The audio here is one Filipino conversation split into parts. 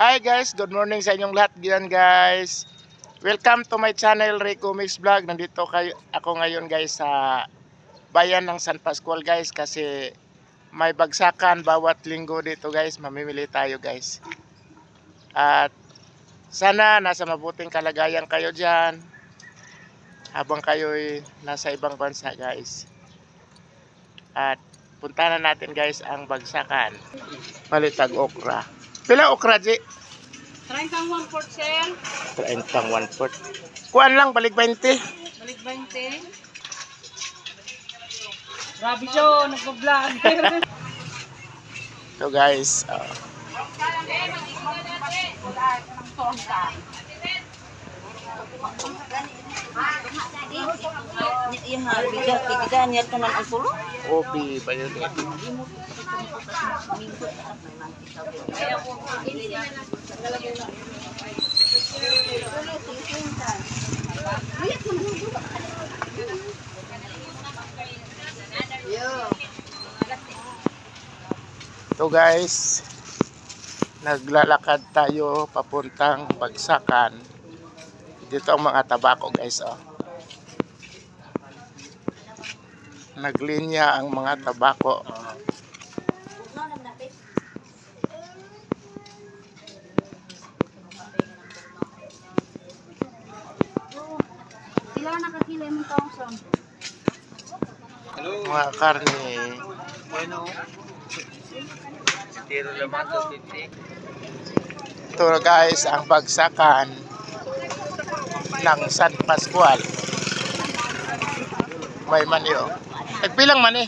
Hi guys, good morning sa inyong lahat diyan guys. Welcome to my channel Rico Mix Vlog. Nandito kayo ako ngayon guys sa bayan ng San Pascual guys kasi may bagsakan bawat linggo dito guys. Mamimili tayo guys. At sana nasa mabuting kalagayan kayo diyan habang kayo'y nasa ibang bansa guys. At punta na natin guys ang bagsakan. Palitag okra. Pila okra, Ji? 31 por sir. 30 one foot. Kuan lang, balik 20. Balik 20. Grabe siya, nagpa-vlog. So guys, uh, Iya bigat kita niat kanan ang tulo. OB ba yun eh? So guys, naglalakad tayo papuntang Bagsakan. Dito ang mga tabako guys oh. Naglinya ang mga tabako. Sila nakakila mo thousand. Mga karne. Ito guys, ang bagsakan ng San Pascual. May mani oh. Nagpilang mani?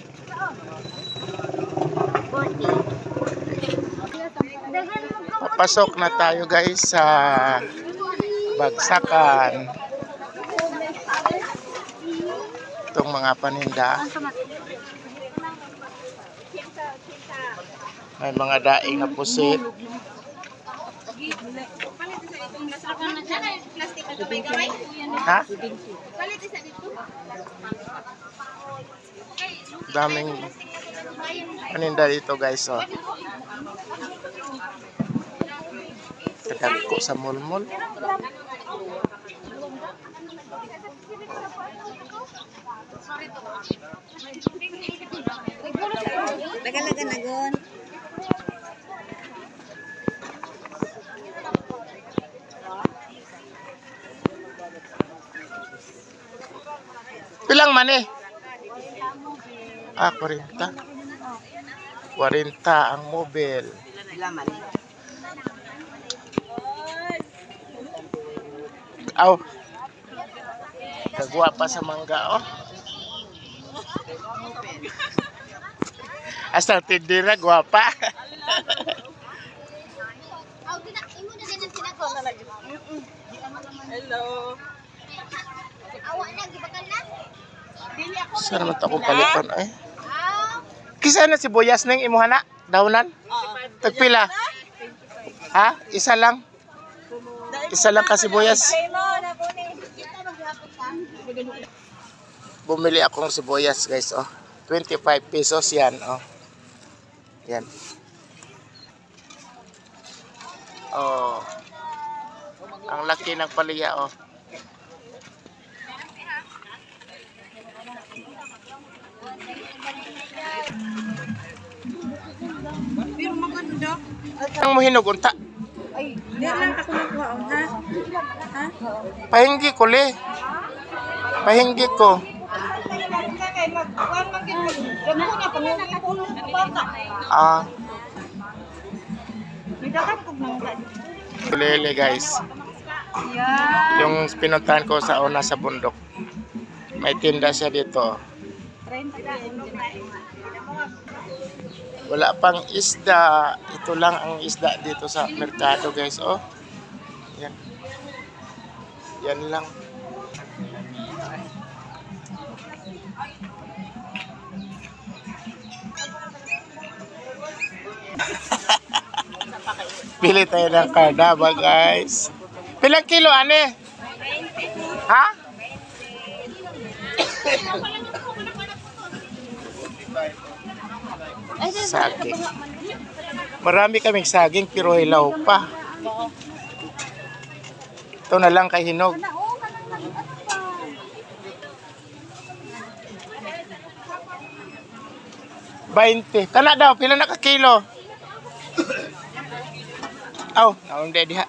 Papasok na tayo guys sa bagsakan. Itong mga paninda. May mga daing na pusit. Ha? Daming paninda dito guys oh. Kadagko sa mulmul. Lagalaga na gon. Pilang mani? Ah, 40. 40 ang mobile. Laman. Aw. Kagwa pa sa mangga oh. Asa tindira gwapa. Hello. Sa naman akong palitan ay. Kisa na si Boyas ning imuhana dawnan. Tagpila. Ha? Isa lang. Isa lang kasi Boyas. Bumili akong sibuyas guys oh. 25 pesos yan oh. Yan. Oh. Ang laki ng palaya oh. Ang muhinog unta. Ay, di lang ako nagwaon ha. Ha? Pahinggi ko le. Pahinggi ko. Ah, lele guys. Yeah. Yung pinuntahan ko sa una sa bundok. May tinda siya dito. Wala pang isda. Ito lang ang isda dito sa merkado guys. Oh. Yan. Yan lang. Pili tayo ng kardaba guys. Pilang kilo ane? Ha? Saging. Marami kaming saging pero hilaw pa. Ito na lang kay Hinog. Oo, kanang nag ba? 20. Kana daw, pila na ka kilo? Aw, naon di diha.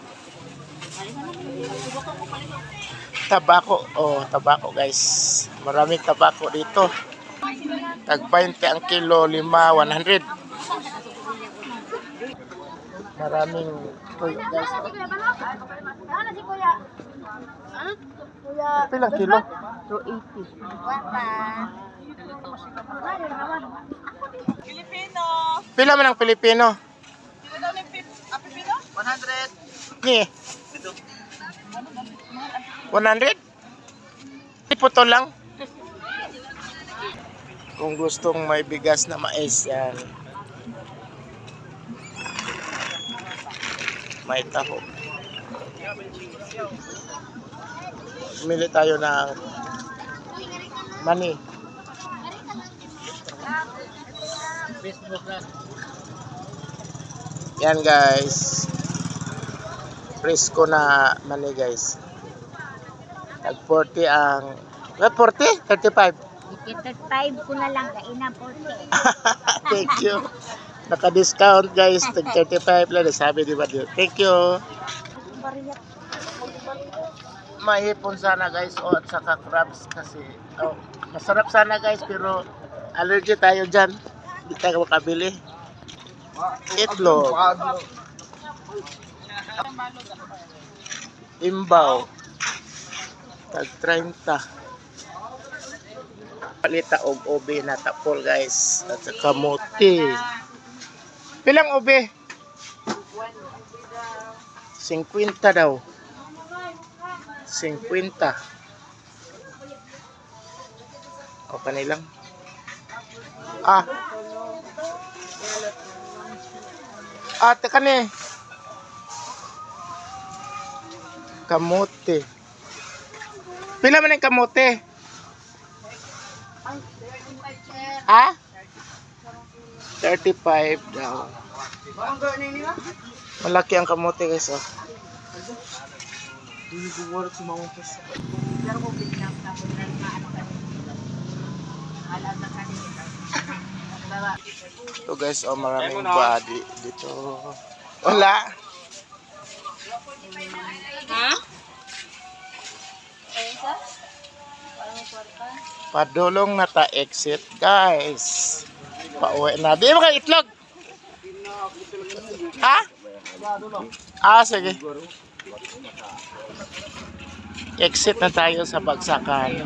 Tabako. Oh, tabako guys. Maraming tabako dito. Tag 20 ang kilo, 5, 100. Maraming guys. Ano Kuya? Kuya. Pilang kilo? 280. Wapa. Pila man ang Pilipino? Ni. 100? Puto lang. Kung gustong may bigas na mais yan. May taho. Pumili tayo ng mani. Yan guys. Presko na mani guys. Tag 40 ang... What, 40? 35? 35 ko na lang. Kaina 40. Thank you. Naka-discount guys. Tag 35 lang. Sabi di ba yun? Thank you. Mahipon sana guys. O at saka crabs kasi... Oh, masarap sana guys pero allergy tayo dyan. Hindi tayo makabili. Itlog. Imbaw. Tag 30. Palita og ube na tapol guys. At saka kamuti. Pilang ube? 50 daw. 50. O kanilang. Ah. Ate kani. Kamote. Pila man ang kamote? Ha? 35 daw. Malaki ang kamote guys oh. Hindi ko wala sa mga pesa. Ito guys, oh maraming body dito. Wala. Ha? Padulong na ta exit guys. Pauwi na. Di mo kayo itlog? Ha? Ah, sige. Exit na tayo sa bagsakan.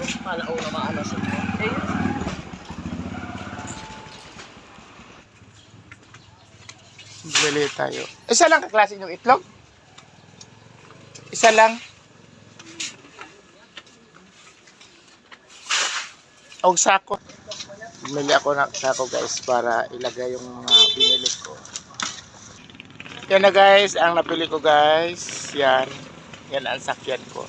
Bili tayo. Isa lang kaklase yung itlog? Isa lang? O sako. Bumili ako ng sako guys para ilagay yung mga binili ko. Yan na guys, ang napili ko guys. Yan. Yan ang sakyan ko.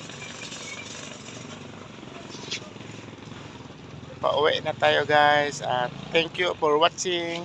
Pauwi na tayo guys at thank you for watching.